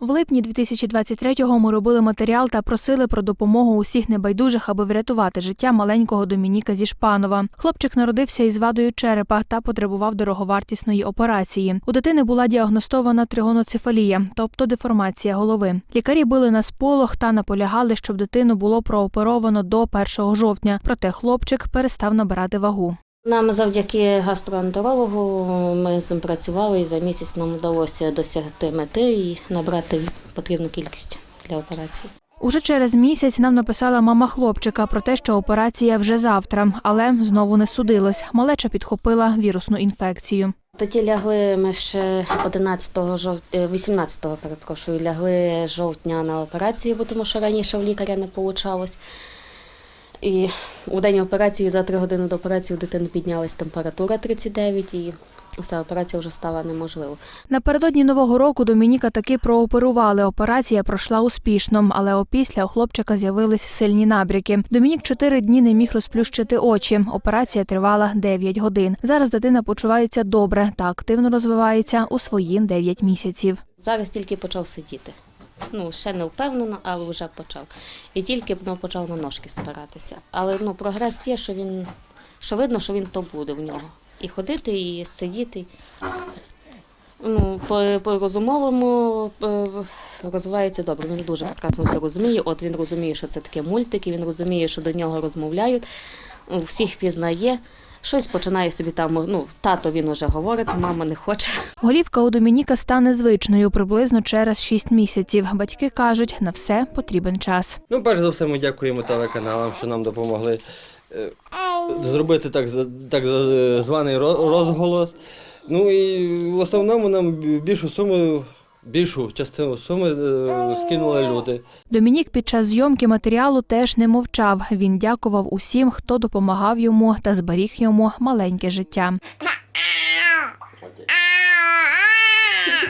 В липні 2023-го ми робили матеріал та просили про допомогу усіх небайдужих, аби врятувати життя маленького Домініка зі Шпанова. Хлопчик народився із вадою черепа та потребував дороговартісної операції. У дитини була діагностована тригоноцефалія, тобто деформація голови. Лікарі били на сполох та наполягали, щоб дитину було прооперовано до 1 жовтня. Проте хлопчик перестав набирати вагу. Нам завдяки гастроентерологу ми з ним працювали і за місяць нам вдалося досягти мети і набрати потрібну кількість для операції. Уже через місяць нам написала мама хлопчика про те, що операція вже завтра, але знову не судилось. Малеча підхопила вірусну інфекцію. Тоді лягли ми ще 11 жовтня, 18 перепрошую, лягли жовтня на операцію, бо тому що раніше в лікаря не вийшло. І у день операції за три години до операції у дитини піднялась температура 39 і вся операція вже стала неможливою. Напередодні нового року Домініка таки прооперували. Операція пройшла успішно, але опісля у хлопчика з'явились сильні набряки. Домінік чотири дні не міг розплющити очі. Операція тривала 9 годин. Зараз дитина почувається добре та активно розвивається у свої 9 місяців. Зараз тільки почав сидіти. Ну, ще не впевнено, але вже почав. І тільки ну, почав на ножки спиратися. Але ну, прогрес є, що він що видно, що він то буде в нього. І ходити, і сидіти. Ну, по, по розумовому е, розвивається добре. Він дуже прекрасно все розуміє. От він розуміє, що це таке мультики, він розуміє, що до нього розмовляють, всіх пізнає. Щось починає собі там, ну, тато він уже говорить, мама не хоче. Голівка у Домініка стане звичною приблизно через 6 місяців. Батьки кажуть, на все потрібен час. Ну, перш за все, ми дякуємо телеканалам, що нам допомогли е, зробити так, так званий ро- розголос. Ну і в основному нам більшу суму, більшу частину суми е, скинули люди. Домінік під час зйомки матеріалу теж не мовчав. Він дякував усім, хто допомагав йому та зберіг йому маленьке життя.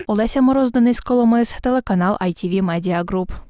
Олеся Мороз, Денис Коломис, телеканал ITV Media Group.